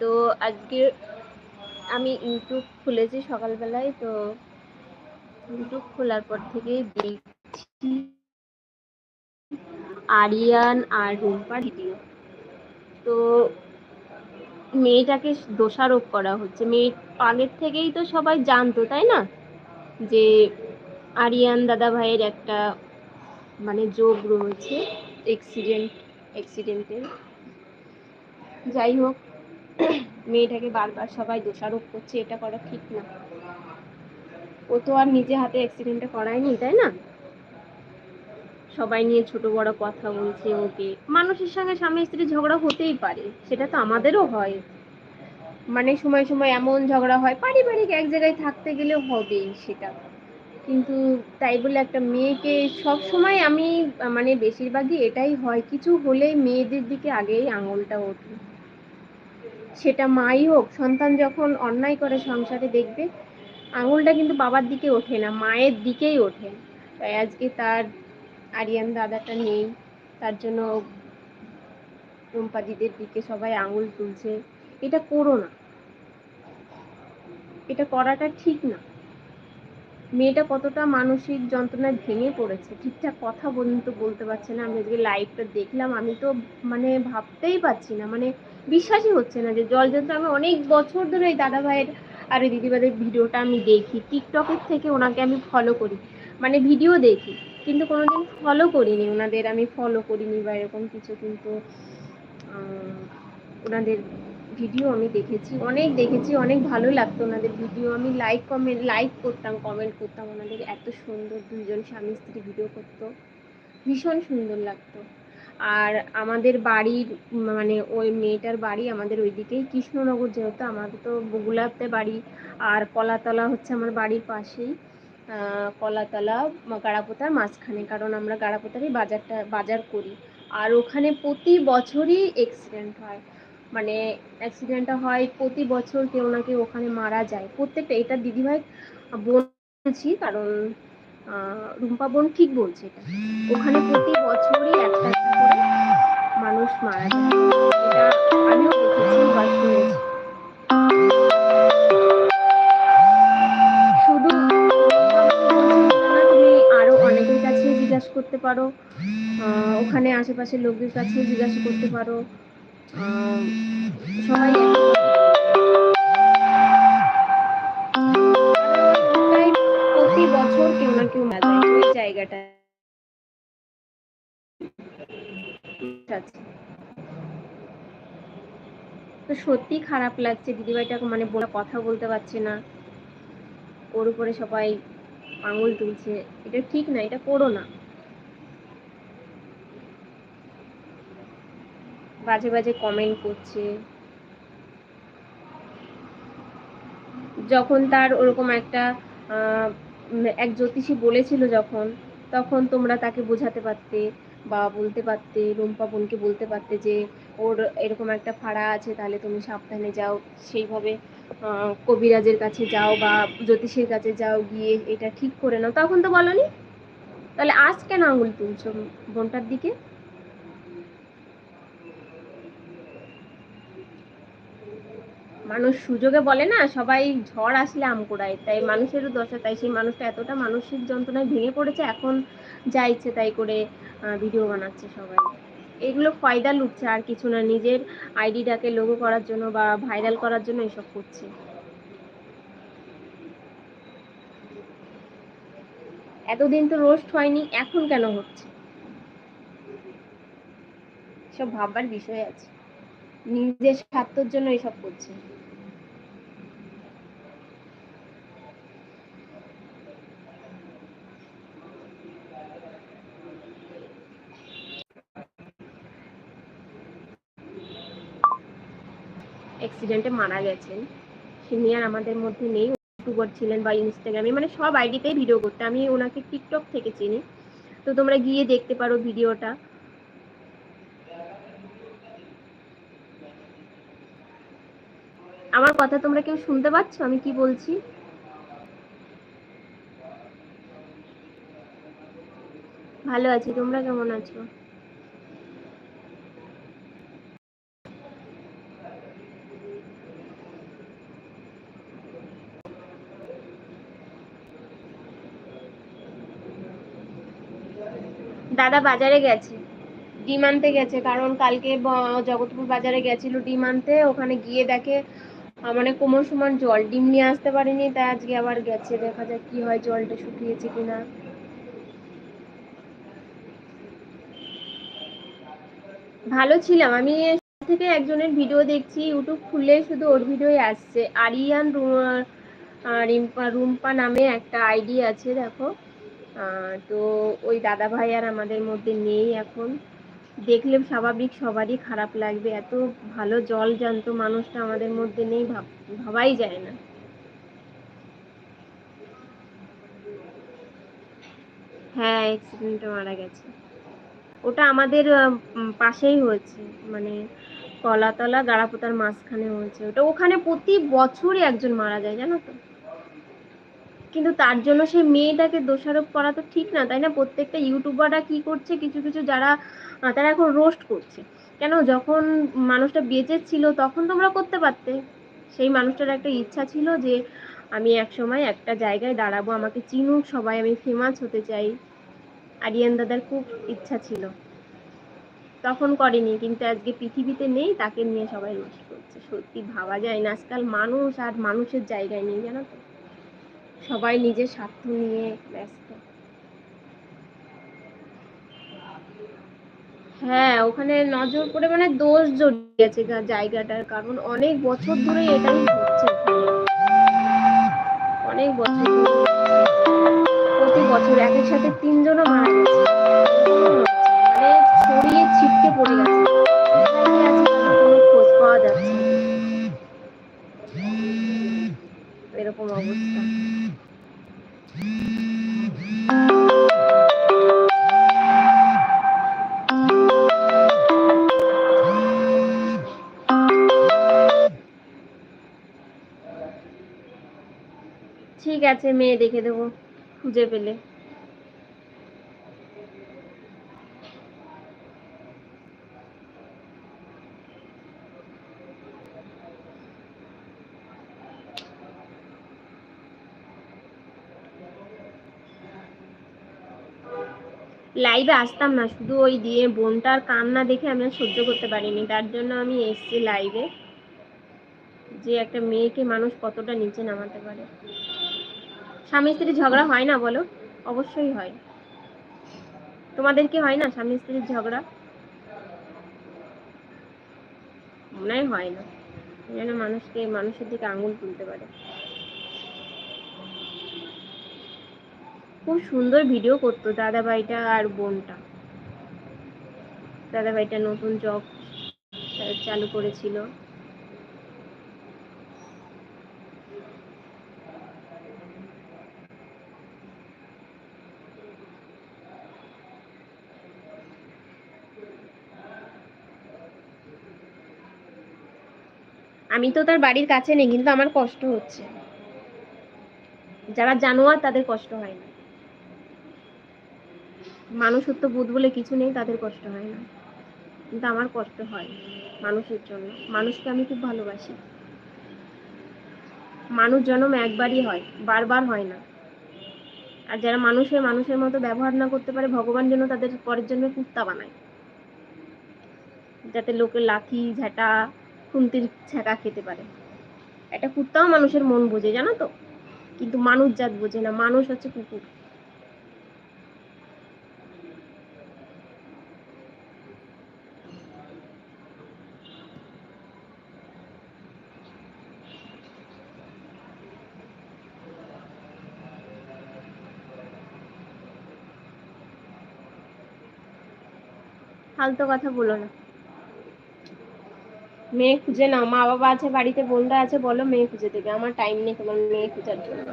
তো আজকে আমি ইউটিউব খুলেছি সকালবেলায়, তো ইউটিউব খোলার পর থেকেই দেখছি আরিয়ান আর রুম্পার ভিডিও। তো মেয়েটাকে দোষারোপ করা হচ্ছে। মেয়ে আগের থেকেই তো সবাই জানতো, তাই না? যে আরিয়ান দাদা ভাইয়ের একটা মানে যোগ রয়েছে অ্যাক্সিডেন্ট অ্যাক্সিডেন্টের যাই হোক, মেয়েটাকে বারবার সবাই দোষারোপ করছে, এটা করা ঠিক না। ও তো আর নিজে হাতে অ্যাক্সিডেন্টটা করায়নি, তাই না? সবাই নিয়ে ছোট বড় কথা বলছে ওকে। মানুষের সঙ্গে স্বামী স্ত্রী ঝগড়া হতেই পারে, সেটা তো আমাদেরও হয়। মানে সময় সময় এমন ঝগড়া হয়, পারিবারিক এক জায়গায় থাকতে গেলে হবেই সেটা। কিন্তু তাই বলে একটা মেয়েকে সব সময় আমি মানে বেশিরভাগই এটাই হয়, কিছু হলেই মেয়েদের দিকে আগেই আঙুলটা ওঠে। সেটা মাই হোক, সন্তান যখন অন্যায় করে সংসারে দেখবে, আঙুলটা কিন্তু বাবার দিকে ওঠে না, মায়ের দিকেই ওঠে। তাই আজকে তার আরিয়ান দাদাটা নেই, তার জন্য রুম্পাদিদের দিকে সবাই আঙুল তুলছে। এটা করো না। এটা করাটা ঠিক না। মেয়েটা কতটা মানসিক যন্ত্রণায় ভেঙে পড়েছে, ঠিকঠাক কথা পর্যন্ত বলতে পারছে না। আমি আজকে লাইভটা দেখলাম, আমি তো মানে ভাবতেই পারছি না। মানে বিশ্বাসই হচ্ছে না যে জল যন্ত্র আমি অনেক বছর ধরে এই দাদা ভাইয়ের আর এই দিদিভাইয়ের ভিডিওটা আমি দেখি। টিকটকের থেকে ওনাকে আমি ফলো করি। মানে ভিডিও দেখি। কিন্তু কোনোদিন ফলো করিনি। ওনাদের আমি ফলো করিনি বা এরকম কিছু। কিন্তু ওনাদের ভিডিও আমি দেখেছি। অনেক দেখেছি। অনেক ভালো লাগতো ওনাদের ভিডিও আমি লাইক কমেন্ট লাইক করতাম কমেন্ট করতাম। ওনাদের এত সুন্দর দুজন স্বামী স্ত্রী ভিডিও করতো। ভীষণ সুন্দর লাগতো। আর আমাদের বাড়ির মানে ওই মেয়েটার বাড়ি আমাদের ওইদিকেই কৃষ্ণনগর যেহেতু, আমাদের তো বগুলাতে বাড়ি। আর কলাতলা হচ্ছে আমার বাড়ির পাশেই। কলাতলা গাড়াপোতার মাঝখানে, কারণ আমরা গাড়াপোতারই বাজারটা, বাজার করি। আর ওখানে প্রতি বছরই অ্যাক্সিডেন্ট হয়। মানে অ্যাক্সিডেন্টটা হয়, প্রতি বছর কেউ না কেউ ওখানে মারা যায়। প্রত্যেকটা, এটা দিদিভাই বলছি, কারণ রুম্পা বোন ঠিক বলছে এটা। ওখানে প্রতি বছরই একটা করে মানুষ মারা যায়। এটা আমিও দেখেছি বা শুনেছি। শুধু তুমি আরও অনেকের কাছে জিজ্ঞাসা করতে পারো। ওখানে আশেপাশের লোকদের কাছে জিজ্ঞাসা করতে পারো। সবাই প্রতি কেউ না কেউ মারা যায় ওই জায়গাটা। তো সত্যি খারাপ লাগছে দিদিভাইটাকে মানে বলা কথা বলতে পারছে না। ওর উপরে সবাই আঙুল তুলছে। এটা ঠিক না এটা করো না। বাজে বাজে কমেন্ট করছে। যখন তার ওরকম একটা এক জ্যোতিষী বলেছিল যখন, তখন তোমরা তাকে বোঝাতে পারতে বা বলতে পারতে, রুম্পা বোনকে বলতে পারতে যে, ওর এরকম একটা ফাড়া আছে, তাহলে তুমি সাবধানে যাও, সেইভাবে কবিরাজের কাছে যাও বা জ্যোতিষীর কাছে যাও, গিয়ে এটা ঠিক করে নাও। তখন তো বলনি? তাহলে আজ কেন আঙুল তুলছো বোনটার দিকে? মানুষ সুযোগে বলে না, সবাই ঝড় আসলে আম কুড়ায়, তাই মানুষেরও দশা, তাই সেই মানুষটা এতটা মানসিক যন্ত্রণায় ভেঙে পড়েছে, এখন যা ইচ্ছে তাই করে ভিডিও বানাচ্ছে সবাই। এগুলো ফয়দা লুটছে, আর কিছু না, নিজের আইডিটাকে লোগো করার জন্য বা ভাইরাল করার জন্য এসব করছে। এতদিন তো রোস্ট হয়নি, এখন কেন হচ্ছে? সব ভাববার বিষয় আছে। নিজের স্বার্থের জন্য এসব করছে। অ্যাক্সিডেন্টে মারা গেছেন। তিনি আর আমাদের মধ্যে নেই। ইউটিউবার ছিলেন বা ইনস্টাগ্রামে মানে সব আইডিতেই ভিডিও করতে। আমি ওনাকে টিকটক থেকে চিনি। তো তোমরা গিয়ে দেখতে পারো ভিডিওটা আমার কথা তোমরা কেউ শুনতে পাচ্ছ? আমি কি বলছি? ভালো আছি। তোমরা কেমন আছো? দাদা বাজারে গেছে। ডিম আনতে গেছে, কারণ কালকে জগৎপুর বাজারে গেছিল ডিম আনতে। ওখানে গিয়ে দেখে মানে কোমর সমান জল। ডিম নিয়ে আসতে পারেনি, তাই আজকে আবার গেছে। দেখা যাক কি হয়, জলটা শুকিয়েছে কিনা। ভালো ছিলাম। আমি থেকে একজনের ভিডিও দেখছি, ইউটিউব খুললে শুধু ওর ভিডিওই আসছে। আরিয়ান রিম্পা নামে একটা আইডি আছে, দেখো। তো ওই দাদা ভাই আর আমাদের মধ্যে নেই এখন। দেখলে স্বাভাবিক, সবারই খারাপ লাগবে। এত ভালো জল জানত মানুষটা আমাদের মধ্যে নেই ভাবাই যায় না। হ্যাঁ অ্যাক্সিডেন্টে মারা গেছে। ওটা আমাদের পাশেই হয়েছে। মানে কলাতলা গাড়াপোতার মাঝখানে হয়েছে। ওটা ওখানে প্রতি বছরই একজন মারা যায়, জানো তো? কিন্তু তার জন্য সেই মেয়েটাকে দোষারোপ করা তো ঠিক না, তাই না? প্রত্যেকটা ইউটিউবাররা কি করছে? কিছু কিছু যারা তারা এখন রোস্ট করছে। কেন? যখন মানুষটা বেঁচে ছিল তখন তোমরা করতে পারতে। সেই মানুষটার একটা ইচ্ছা ছিল যে, আমি এক সময় একটা জায়গায় দাঁড়াবো, আমাকে চিনুক, সবাই আমি ফেমাস হতে চাই। আরিয়ান দাদার খুব ইচ্ছা ছিল। তখন করেনি, কিন্তু আজকে পৃথিবীতে নেই, তাকে নিয়ে সবাই রোস্ট করছে। সত্যি ভাবা যায় না, আজকাল মানুষ আর মানুষের জায়গায় নেই, জানো তো? সবাই নিজের স্বার্থ নিয়ে ব্যস্ত। হ্যাঁ ওখানে নজর পড়ে মানে দোষ জড়িয়েছে জায়গাটার, কারণ অনেক বছর ধরে এটাই হচ্ছে অনেক বছর ধরে। প্রতি বছর একের সাথে তিনজনও মারা গেছে। মানে ছড়িয়ে ঠিক আছে, মেয়ে দেখে দেবো, খুঁজে পেলে। লাইভে আসতাম না, শুধু ওই দিয়ে বোনটার কান্না দেখে আমি সহ্য করতে পারিনি। তার জন্য আমি এসছি লাইভে যে একটা মেয়েকে মানুষ কতটা নিচে নামাতে পারে। স্বামী স্ত্রীর ঝগড়া হয় না বলো? অবশ্যই হয়। তোমাদের কি হয় না স্বামী স্ত্রীর ঝগড়া? মনে হয় না। যেন মানুষকে, মানুষের দিকে আঙুল তুলতে পারে। খুব সুন্দর ভিডিও করতো দাদা ভাইটা আর বোনটা। দাদা ভাইটা নতুন জব চালু করেছিল। আমি তো তার বাড়ির কাছে নেই, কিন্তু আমার কষ্ট হচ্ছে। যারা জানোয়ার, তাদের কষ্ট হয় না। মানুষত্ব বোধ বলে কিছু নেই, তাদের কষ্ট হয় না। কিন্তু আমার কষ্ট হয় মানুষের জন্য। মানুষকে আমি খুব ভালোবাসি। মানুষ জন্ম একবারই হয়, বারবার হয় না। আর যারা মানুষের মানুষের মতো ব্যবহার না করতে পারে, ভগবান যেন তাদের পরের জন্মে কুত্তা বানায়। যাতে লোকে লাথি, ঝাঁটা খুন্তির ছ্যাঁকা খেতে পারে। একটা কুত্তাও মানুষের মন বোঝে, জানো তো? কিন্তু মানুষ জাত বোঝে না, মানুষ হচ্ছে কুকুর। ফালতু কথা বলো না। মেয়ে খুঁজে নাও। মা বাবা আছে, বাড়িতে বোনরা আছে, বলো মেয়ে খুঁজে দেবে। আমার টাইম নেই তোমার মেয়ে খোঁজার জন্য।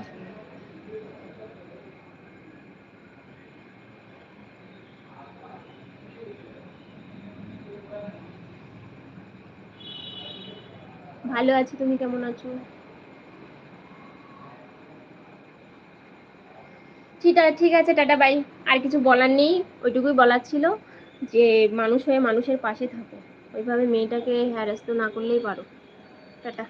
ভালো আছি, তুমি কেমন আছো? ঠিক আছে ঠিক আছে, টাটা বাই আর কিছু বলার নেই, ওইটুকুই বলার ছিল যে, মানুষ হয়ে মানুষের পাশে থাকো। ওইভাবে মেয়েটাকে হ্যারাস তো না করলেই পারো। টাটা।